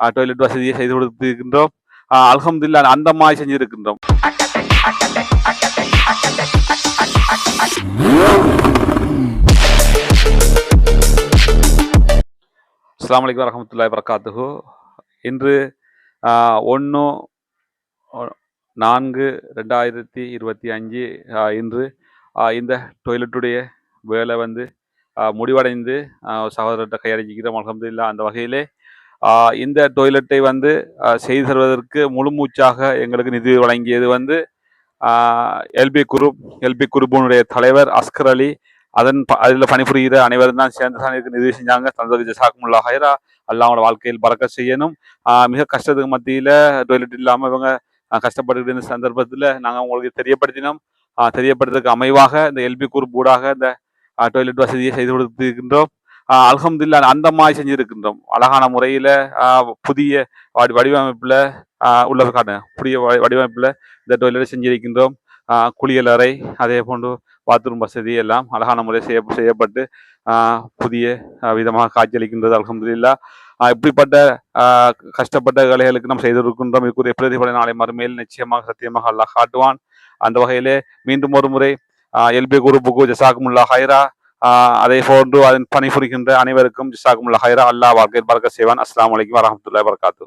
Toilet வசதியை செய்து கொடுத்திருக்கின்றோம் அல்ஹம்துலில்லா அந்த மாதிரி செஞ்சிருக்கின்றோம் அஸ்லாம் வலைக்கம் வரஹ்மத்துல்லாஹி வரகாத்துஹு இன்று ஒன்று நான்கு ரெண்டாயிரத்தி இருபத்தி அஞ்சு இன்று இந்த டொய்லெட்டுடைய வேலை வந்து முடிவடைந்து சகோதரர்கிட்ட கையளிக்கிறோம் அல்ஹம்துலில்லாஹ் அந்த வகையிலே இந்த டொய்லெட்டை வந்து செய்து தருவதற்கு முழுமூச்சாக எங்களுக்கு நிதி வழங்கியது வந்து எல்பி குரூப் எல்பி குரூப்பினுடைய தலைவர் அஸ்கர் அலி. அதன் ப- அதில் பணிபுரிகிற அனைவரும் தான் சேர்ந்து தான் இதுக்கு நிதி செஞ்சாங்க. தந்தது ஜசாக்குமுல்லா ஹைரா அல்லாஹ்வோட வாழ்க்கையில் பறக்க செய்யணும். மிக கஷ்டத்துக்கு மத்தியில் டொய்லெட் இல்லாமல் இவங்க கஷ்டப்பட்டு கஷ்டப்பட்டுக்கிட்டு இருந்த சந்தர்ப்பத்தில் நாங்கள் உங்களுக்கு தெரியப்படுத்தினோம். தெரியப்படுறதுக்கு அமைவாக இந்த எல்பி குரூப் ஊடாக இந்த டொய்லெட் வசதியை செய்து கொடுத்திருக்கின்றோம். அலகம்தில்லா அந்த மாதிரி செஞ்சிருக்கின்றோம். அழகான முறையில் புதிய வடி வடிவமைப்பில் உள்ள காட்டுங்க. புதிய வடிவமைப்பில் இந்த டொய்லெட் செஞ்சிருக்கின்றோம். குளியலறை குளியல் அறை அதே போன்று பாத்ரூம் வசதி எல்லாம் அழகான முறையில் செய்ய செய்யப்பட்டு புதிய விதமாக காட்சியளிக்கின்றது அல்ஹம்துலில்லாஹ். இப்படிப்பட்ட கஷ்டப்பட்ட வேலைகளுக்கு நாம் செய்திருக்கின்றோம். இதுக்குரிய பிரதிபலன் நாளை மறுமையில் நிச்சயமாக சத்தியமாக அல்லாஹ் காட்டுவான். அந்த வகையிலே மீண்டும் ஒரு முறை எல்பி குரூப்புக்கு ஜசாக்குமுல்லா ஹைரா அதே போன்று அதன் பணிபுரிகின்ற அனைவருக்கும் ஜசாக்குமுல்லா ஹைரா அல்லா வாழ்க்கையில் பறக்க செய்வான் அஸ்லாம் அலைக்கும் வரஹ்மத்துல்லாஹி வரகாத்து